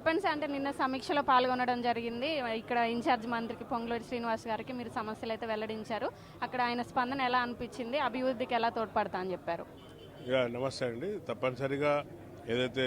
చెప్పండి సార్ అంటే నిన్న సమీక్షలో పాల్గొనడం జరిగింది. ఇక్కడ ఇన్ఛార్జ్ మంత్రికి పొంగులూరి శ్రీనివాస్ గారికి మీరు సమస్యలు అయితే వెల్లడించారు. అక్కడ ఆయన స్పందన ఎలా అనిపించింది? అభివృద్ధికి ఎలా తోడ్పడతా అని చెప్పారు. యా నమస్తే అండి. తప్పనిసరిగా ఏదైతే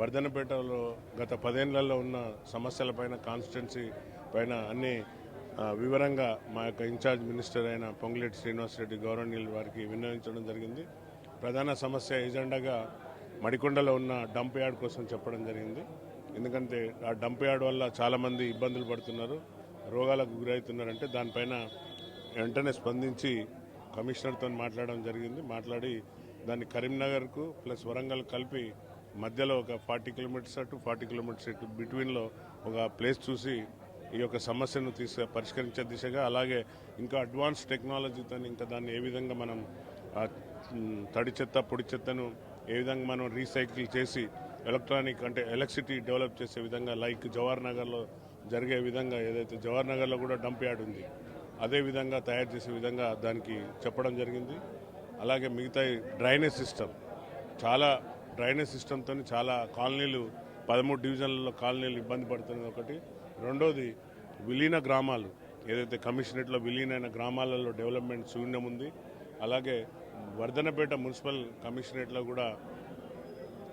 వర్ధనపేటలో గత పదేళ్ళలో ఉన్న సమస్యలపైన కాన్స్టిట్యున్సీ పైన అన్ని వివరంగా మా యొక్క ఇన్ఛార్జ్ మినిస్టర్ అయిన పొంగులేటి శ్రీనివాసరెడ్డి గౌరవనీయులు వారికి వినియోగించడం జరిగింది. ప్రధాన సమస్య ఎజెండాగా మడికొండలో ఉన్న డంప్ యార్డ్ కోసం చెప్పడం జరిగింది. ఎందుకంటే ఆ డంప్ యార్డ్ వల్ల చాలామంది ఇబ్బందులు పడుతున్నారు రోగాలకు గురవుతున్నారంటే దానిపైన వెంటనే స్పందించి కమిషనర్తో మాట్లాడడం జరిగింది. మాట్లాడి దాన్ని కరీంనగర్కు ప్లస్ వరంగల్ కలిపి మధ్యలో ఒక ఫార్టీ కిలోమీటర్స్ అటు ఫార్టీ కిలోమీటర్స్ ఇటు బిట్వీన్లో ఒక ప్లేస్ చూసి ఈ యొక్క సమస్యను తీసు పరిష్కరించే దిశగా అలాగే ఇంకా అడ్వాన్స్ టెక్నాలజీతో ఇంకా దాన్ని ఏ విధంగా మనం తడి చెత్త పొడి చెత్తను ఏ విధంగా మనం రీసైకిల్ చేసి ఎలక్ట్రానిక్ అంటే ఎలక్ట్రిసిటీ డెవలప్ చేసే విధంగా లైక్ జవహర్ నగర్లో జరిగే విధంగా ఏదైతే జవహర్ నగర్లో కూడా డంప్ యార్డ్ ఉంది. అదే విధంగా తయారు చేసే విధంగా దానికి చెప్పడం జరిగింది. అలాగే మిగతా డ్రైనేజ్ సిస్టమ్ చాలా డ్రైనేజ్ సిస్టమ్తో చాలా కాలనీలు పదమూడు డివిజన్లలో కాలనీలు ఇబ్బంది పడుతున్నది ఒకటి. రెండోది విలీన గ్రామాలు ఏదైతే కమిషనరేట్లో విలీనైన గ్రామాలలో డెవలప్మెంట్ శూన్యం ఉంది. అలాగే వర్ధనపేట మున్సిపల్ కమిషనరేట్లో కూడా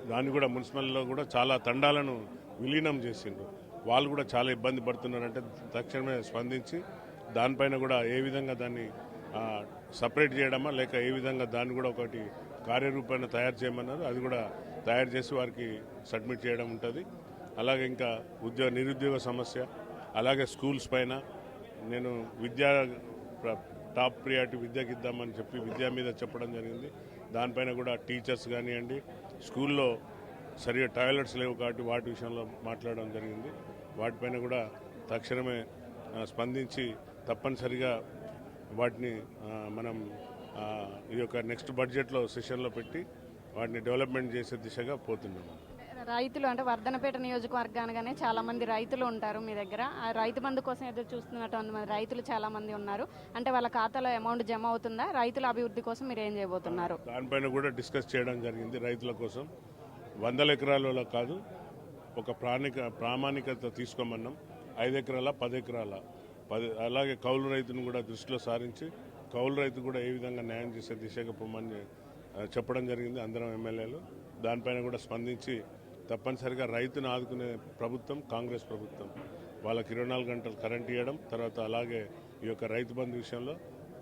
దాన్ని కూడా మున్సిపల్లో కూడా చాలా తండాలను విలీనం చేసిండ్రు. వాళ్ళు కూడా చాలా ఇబ్బంది పడుతున్నారంటే తక్షణమే స్పందించి దానిపైన కూడా ఏ విధంగా దాన్ని సపరేట్ చేయడమా లేక ఏ విధంగా దాన్ని కూడా ఒకటి కార్యరూపాన్ని తయారు చేయమన్నారు అది కూడా తయారు చేసి వారికి సబ్మిట్ చేయడం ఉంటుంది. అలాగే ఇంకా ఉద్యోగ నిరుద్యోగ సమస్య అలాగే స్కూల్స్ పైన నేను విద్యా టాప్ ప్రియారిటీ విద్యకి ఇద్దామని చెప్పి విద్య మీద చెప్పడం జరిగింది. దానిపైన కూడా టీచర్స్ కానివ్వండి స్కూల్లో సరిగా టాయిలెట్స్ లేవు కాబట్టి వాటి విషయంలో మాట్లాడడం జరిగింది. వాటిపైన కూడా తక్షణమే స్పందించి తప్పనిసరిగా వాటిని మనం ఈ యొక్క నెక్స్ట్ బడ్జెట్లో సెషన్లో పెట్టి వాటిని డెవలప్మెంట్ చేసే దిశగా పోతున్నాము రైతులు అంటే వర్ధనపేట నియోజకవర్గానగానే చాలా మంది రైతులు ఉంటారు మీ దగ్గర. ఆ రైతు బంధు కోసం ఎదురు చూస్తున్నటువంటి మంది రైతులు చాలా మంది ఉన్నారు. అంటే వాళ్ళ ఖాతాలో అమౌంట్ జమ అవుతుందా? రైతుల అభివృద్ధి కోసం మీరు ఏం చేయబోతున్నారు? దానిపైన కూడా డిస్కస్ చేయడం జరిగింది రైతుల కోసం. వందల ఎకరాలలో కాదు ఒక ప్రాణిక ప్రామాణికత తీసుకోమన్నాం. ఐదు ఎకరాల పది ఎకరాల. పది అలాగే కౌలు రైతును కూడా దృష్టిలో సారించి కౌలు రైతు కూడా ఏ విధంగా న్యాయం చేసే దిశగా పొమ్మని చెప్పడం జరిగింది అందరం ఎమ్మెల్యేలు. దానిపైన కూడా స్పందించి తప్పనిసరిగా రైతును ఆదుకునే ప్రభుత్వం కాంగ్రెస్ ప్రభుత్వం. వాళ్ళకి ఇరవై నాలుగు గంటలు కరెంట్ ఇవ్వడం తర్వాత అలాగే ఈ యొక్క రైతు బంధు విషయంలో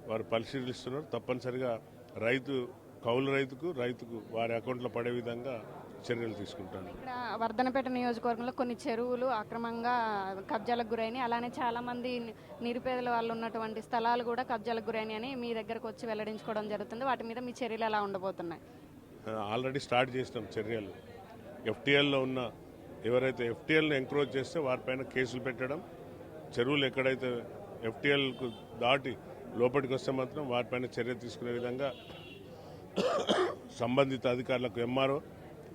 వారు పరిశీలిస్తున్నారు. తప్పనిసరిగా రైతు కౌలు రైతుకు రైతుకు వారి అకౌంట్లో పడే విధంగా చర్యలు తీసుకుంటాను. ఇక్కడ వర్ధనపేట నియోజకవర్గంలో కొన్ని చెరువులు అక్రమంగా కబ్జాలకు గురైనాయి. అలానే చాలా మంది ని- నిరుపేదల వాళ్ళు ఉన్నటువంటి స్థలాలు కూడా కబ్జాలకు గురైనాయి అని మీ దగ్గరకు వచ్చి వెల్లడించుకోవడం జరుగుతుంది. వాటి మీద మీ చర్యలు ఎలా ఉండబోతున్నాయి? ఆల్రెడీ స్టార్ట్ చేసినాం చర్యలు. ఎఫ్టీఎల్లో ఉన్న ఎవరైతే ఎఫ్టీఎల్ని ఎంక్రోచ్ చేస్తే వారిపైన కేసులు పెట్టడం చెరువులు ఎక్కడైతే ఎఫ్టీఎల్కు దాటి లోపలికి వస్తే మాత్రం వారిపైన చర్య తీసుకునే విధంగా సంబంధిత అధికారులకు ఎంఆర్ఓ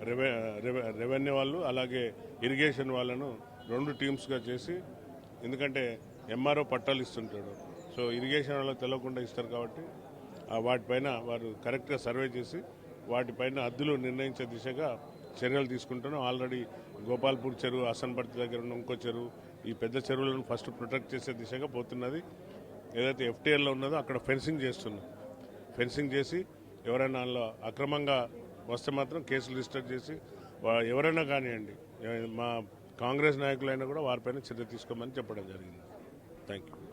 రెవె రెవె- రెవెన్యూ వాళ్ళు అలాగే ఇరిగేషన్ వాళ్ళను రెండు టీమ్స్గా చేసి ఎందుకంటే ఎంఆర్ఓ పట్టాలు ఇస్తుంటాడు. సో ఇరిగేషన్ వాళ్ళు తెలియకుండా ఇస్తారు కాబట్టి ఆ వాటిపైన వారు కరెక్ట్గా సర్వే చేసి వాటిపైన హద్దులు నిర్ణయించే దిశగా చర్యలు తీసుకుంటున్నాం ఆల్రెడీ గోపాల్పూర్ చెరువు అసన్పర్తి దగ్గర ఉన్న ఇంకో చెరువు ఈ పెద్ద చెరువులను ఫస్ట్ ప్రొటెక్ట్ చేసే దిశగా పోతున్నది. ఏదైతే ఎఫ్టీఎల్లో ఉన్నదో అక్కడ ఫెన్సింగ్ చేస్తున్నాం. ఫెన్సింగ్ చేసి ఎవరైనా అందులో అక్రమంగా వస్తే మాత్రం కేసులు రిజిస్టర్ చేసి ఎవరైనా కానివ్వండి మా కాంగ్రెస్ నాయకులైనా కూడా వారిపైన చర్య తీసుకోమని చెప్పడం జరిగింది.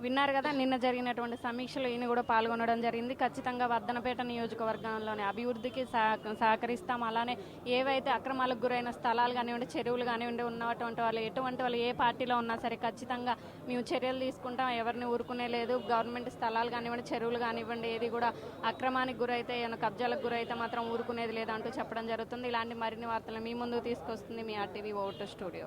విన్నారు కదా నిన్న జరిగినటువంటి సమీక్షలో ఈయన కూడా పాల్గొనడం జరిగింది. ఖచ్చితంగా వర్ధనపేట నియోజకవర్గంలోని అభివృద్ధికి సహ- సహకరిస్తాం. అలానే ఏవైతే అక్రమాలకు గురైన స్థలాలు కానివ్వండి చెరువులు కానివ్వండి ఉన్నటువంటి వాళ్ళు ఎటువంటి వాళ్ళు ఏ పార్టీలో ఉన్నా సరే ఖచ్చితంగా మేము చర్యలు తీసుకుంటాం. ఎవరిని ఊరుకునే లేదు. గవర్నమెంట్ స్థలాలు కానివ్వండి చెరువులు కానివ్వండి ఏది కూడా అక్రమానికి గురైతే ఏమైనా కబ్జాలకు గురైతే మాత్రం ఊరుకునేది లేదంటూ చెప్పడం జరుగుతుంది. ఇలాంటి మరిన్ని వార్తలు మీ ముందు తీసుకొస్తుంది మీ ఆర్టీవీ ఓటు స్టూడియో.